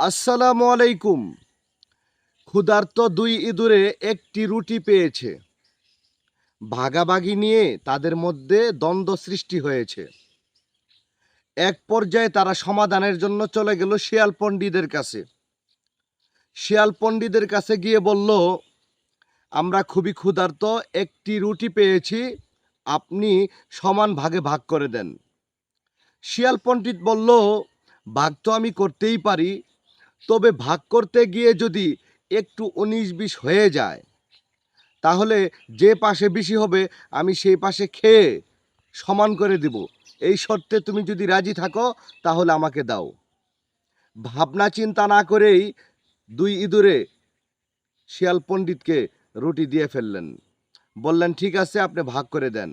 আসসালামু আলাইকুম। ক্ষুধার্ত দুই ইঁদুরে একটি রুটি পেয়েছে। ভাগাভাগি নিয়ে তাদের মধ্যে দ্বন্দ্ব সৃষ্টি হয়েছে। এক পর্যায়ে তারা সমাধানের জন্য চলে গেল শিয়াল পণ্ডিতের কাছে। শিয়াল পণ্ডিতের কাছে গিয়ে বলল, আমরা খুবই ক্ষুধার্ত, একটি রুটি পেয়েছি, আপনি সমান ভাগে ভাগ করে দেন। শিয়াল পণ্ডিত বলল, ভাগ তো আমি করতেই পারি তবে ভাগ করতে গিয়ে যদি একটু উনিশ বিশ হয়ে যায়, তাহলে যে পাশে বেশি হবে, আমি সেই পাশে খেয়ে সমান করে দিব। এই শর্তে তুমি যদি রাজি থাকো, তাহলে আমাকে দাও। ভাবনা চিন্তা না করেই দুই ইঁদুরে শিয়াল পণ্ডিতকে রুটি দিয়ে ফেললেন। বললেন, ঠিক আছে, আপনি ভাগ করে দেন।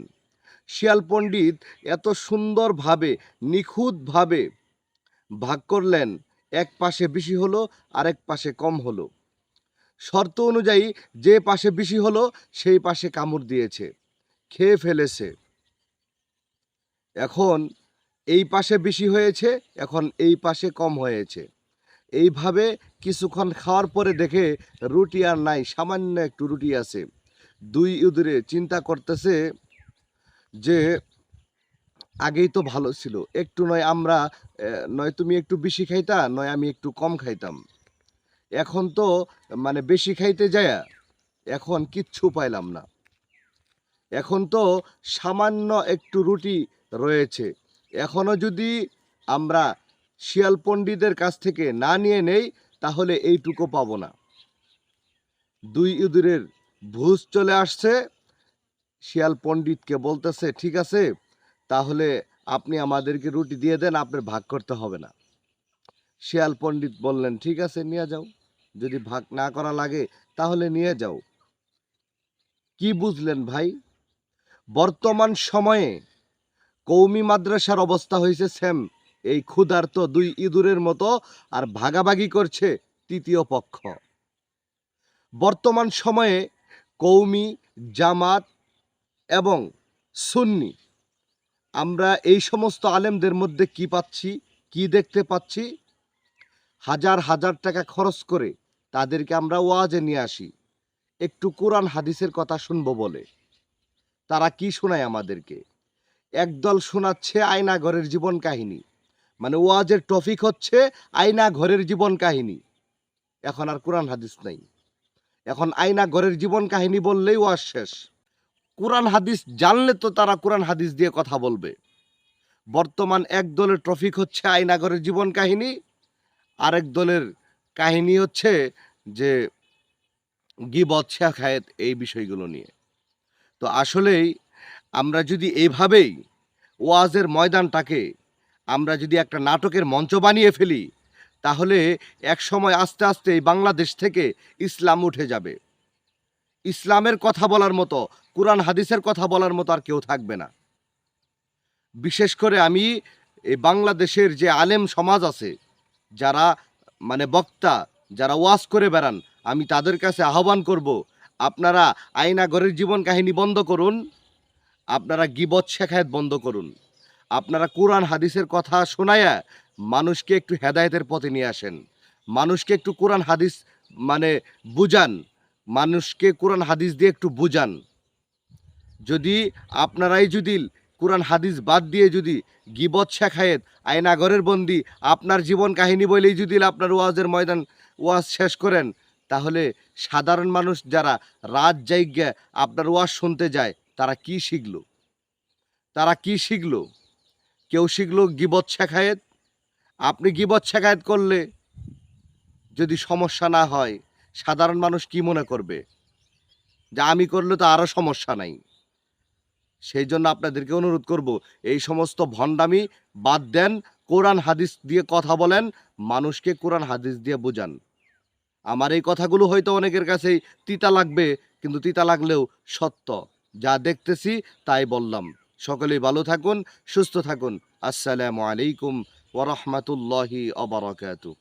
শিয়াল পণ্ডিত এত সুন্দরভাবে, নিখুঁতভাবে ভাগ করলেন এক পাশে বেশি হলো, আরেক পাশে কম হলো। শর্ত অনুযায়ী যে পাশে বেশি হলো, সেই পাশে কামড় দিয়েছে, খেয়ে ফেলেছে। এখন এই পাশে বেশি হয়েছে, এখন এই পাশে কম হয়েছে। এইভাবে কিছুক্ষণ খাওয়ার পরে দেখে রুটি আর নাই, সামান্য একটু রুটি আছে। দুই ইঁদুরে চিন্তা করতেছে যে আগেই তো ভালো ছিল। একটু নয় আমরা নয় তুমি একটু বেশি খাইতা, নয় আমি একটু কম খাইতাম। এখন তো মানে বেশি খাইতে যায়, এখন কিচ্ছু পাইলাম না। এখন তো সামান্য একটু রুটি রয়েছে। এখনও যদি আমরা শিয়াল পণ্ডিতের কাছ থেকে না নিয়ে নেই, তাহলে এইটুকু পাবো না। দুই ইঁদুরের ভুজ চলে আসছে। শিয়াল পণ্ডিতকে বলতেছে, ঠিক আছে তাহলে আপনি আমাদেরকে রুটি দিয়ে দেন, আপনার ভাগ করতে হবে না। শিয়াল পণ্ডিত বললেন, ঠিক আছে, নিয়ে যাও। যদি ভাগ না করা লাগে, তাহলে নিয়ে যাও। কি বুঝলেন ভাই? বর্তমান সময়ে কৌমি মাদ্রাসার অবস্থা হয়েছে সেম। এই ক্ষুধার্ত দুই ইঁদুরের মতো আর ভাগাভাগি করছে তৃতীয় পক্ষ। বর্তমান সময়ে কৌমি, জামাত এবং সুন্নি আমরা এই সমস্ত আলেমদের মধ্যে কি পাচ্ছি, কি দেখতে পাচ্ছি? হাজার হাজার টাকা খরচ করে তাদেরকে আমরা ওয়াজে নিয়ে আসি। একটু কোরআন হাদিসের কথা শুনব বলে। তারা কি শোনায় আমাদেরকে? একদল শোনাচ্ছে আয়না ঘরের জীবন কাহিনী। মানে ওয়াজের টপিক হচ্ছে আয়না ঘরের জীবন কাহিনী। এখন আর কোরআন হাদিস নাই। এখন আয়না ঘরের জীবন কাহিনী বললেই ওয়াজ শেষ। কোরআন হাদিস জানলে তো তারা কোরআন হাদিস দিয়ে কথা বলবে। বর্তমান এক দলের টপিক হচ্ছে আইনাগরের জীবন কাহিনী, আরেক দলের কাহিনী হচ্ছে যে গিবত খায়েত এই বিষয়গুলো নিয়ে। তো আসলেই আমরা যদি এইভাবেই ওয়াজের ময়দানটাকে আমরা যদি একটা নাটকের মঞ্চ বানিয়ে ফেলি, তাহলে এক সময় আস্তে আস্তে এই বাংলাদেশ থেকে ইসলাম উঠে যাবে। ইসলামের কথা বলার মতো, কোরআন, হাদিসের কথা বলার মতো আর কেউ থাকবে না। বিশেষ করে আমি এই বাংলাদেশের যে আলেম সমাজ আছে, যারা মানে বক্তা, যারা ওয়াজ করে বেড়ান, আমি তাদের কাছে আহ্বান করব, আপনারা আইনাগরের জীবন কাহিনী বন্ধ করুন, আপনারা গিবত শেখায়ত বন্ধ করুন, আপনারা কোরআন, হাদিসের কথা শোনায়া মানুষকে একটু হেদায়েতের পথে নিয়ে আসেন, মানুষকে একটু কোরআন, হাদিস মানে বুঝান মানুষকে কোরআন হাদিস দিয়ে একটু বোঝান। যদি আপনারাই যদি কোরআন হাদিস বাদ দিয়ে যদি গিবত শেখায়েত আয়নাগরের বন্দি, আপনার জীবন কাহিনী বলেই যদি আপনার ওয়াজের ময়দান, ওয়াজ শেষ করেন, তাহলে সাধারণ মানুষ যারা রাত জায়গা আপনার ওয়াজ শুনতে যায়, তারা কি শিখল? তারা কি শিখল? কেউ শিখল গিবত শেখায়েত? আপনি গিবত শেখায়েত করলে যদি সমস্যা না হয় সাধারণ মানুষ কি মনে করবে? যা আমি করলে তো আরও সমস্যা নাই। সেই জন্য আপনাদেরকে অনুরোধ করব, এই সমস্ত ভণ্ডামি বাদ দেন, কোরআন হাদিস দিয়ে কথা বলেন, মানুষকে কোরআন হাদিস দিয়ে বোঝান। আমার এই কথাগুলো হয়তো অনেকের কাছেই তিতা লাগবে, কিন্তু তিতা লাগলেও সত্য। যা দেখতেছি, তাই বললাম। সকলেই ভালো থাকুন, সুস্থ থাকুন। আসসালামু আলাইকুম ওরহমতুল্লাহি অবরাকাতু